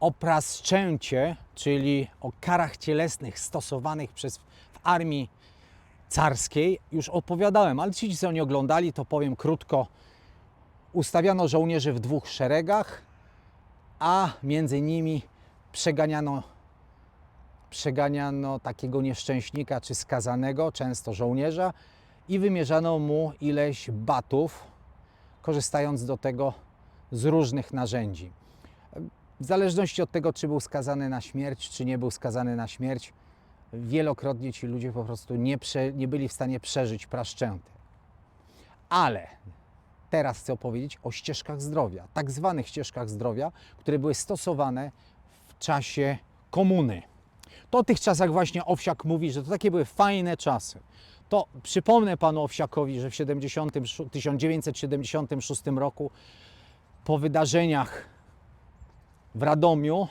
o czyli o karach cielesnych stosowanych przez, w armii carskiej, już opowiadałem, ale ci, co nie oglądali, to powiem krótko. Ustawiano żołnierzy w dwóch szeregach, a między nimi przeganiano, przeganiano takiego nieszczęśnika czy skazanego, często żołnierza, i wymierzano mu ileś batów, korzystając do tego z różnych narzędzi. W zależności od tego, czy był skazany na śmierć, czy nie był skazany na śmierć, wielokrotnie ci ludzie po prostu nie, prze, nie byli w stanie przeżyć praszczęty. Ale teraz chcę opowiedzieć o ścieżkach zdrowia, tak zwanych ścieżkach zdrowia, które były stosowane w czasie komuny. To o tych czasach właśnie Owsiak mówi, że to takie były fajne czasy. To przypomnę panu Owsiakowi, że w 70, 1976 roku po wydarzeniach w Radomiu,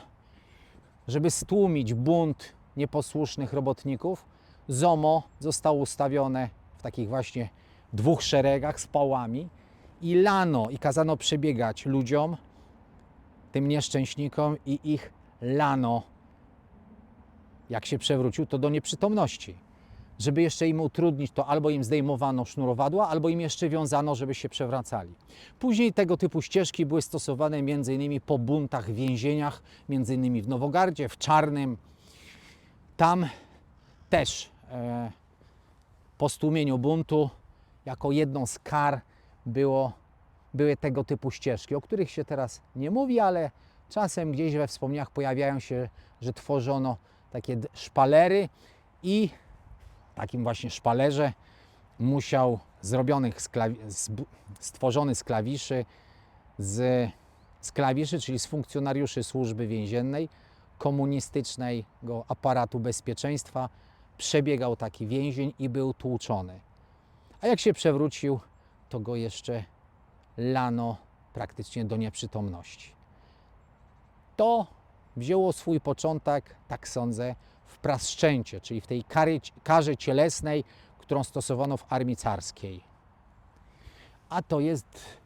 żeby stłumić bunt nieposłusznych robotników, ZOMO zostało ustawione w takich właśnie dwóch szeregach z pałami i lano i kazano przebiegać ludziom, tym nieszczęśnikom i ich lano, jak się przewrócił, to do nieprzytomności. Żeby jeszcze im utrudnić, to albo im zdejmowano sznurowadła, albo im jeszcze wiązano, żeby się przewracali. Później tego typu ścieżki były stosowane m.in. po buntach w więzieniach, m.in. w Nowogardzie, w Czarnym. Tam też e, po stłumieniu buntu, jako jedną z kar było, były tego typu ścieżki, o których się teraz nie mówi, ale czasem gdzieś we wspomnieniach pojawiają się, że tworzono takie szpalery i takim właśnie szpalerze musiał zrobionych z stworzony z klawiszy, z, z klawiszy, czyli z funkcjonariuszy służby więziennej, komunistycznego aparatu bezpieczeństwa, przebiegał taki więzień i był tłuczony. A jak się przewrócił, to go jeszcze lano praktycznie do nieprzytomności. To wzięło swój początek, tak sądzę, w prasczęcie, czyli w tej kary, karze cielesnej, którą stosowano w armii carskiej. A to jest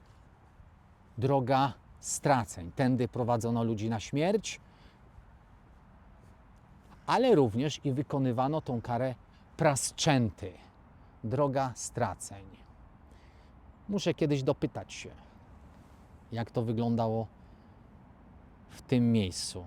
droga straceń. Tędy prowadzono ludzi na śmierć, ale również i wykonywano tą karę prasczęty. Droga straceń. Muszę kiedyś dopytać się, jak to wyglądało w tym miejscu.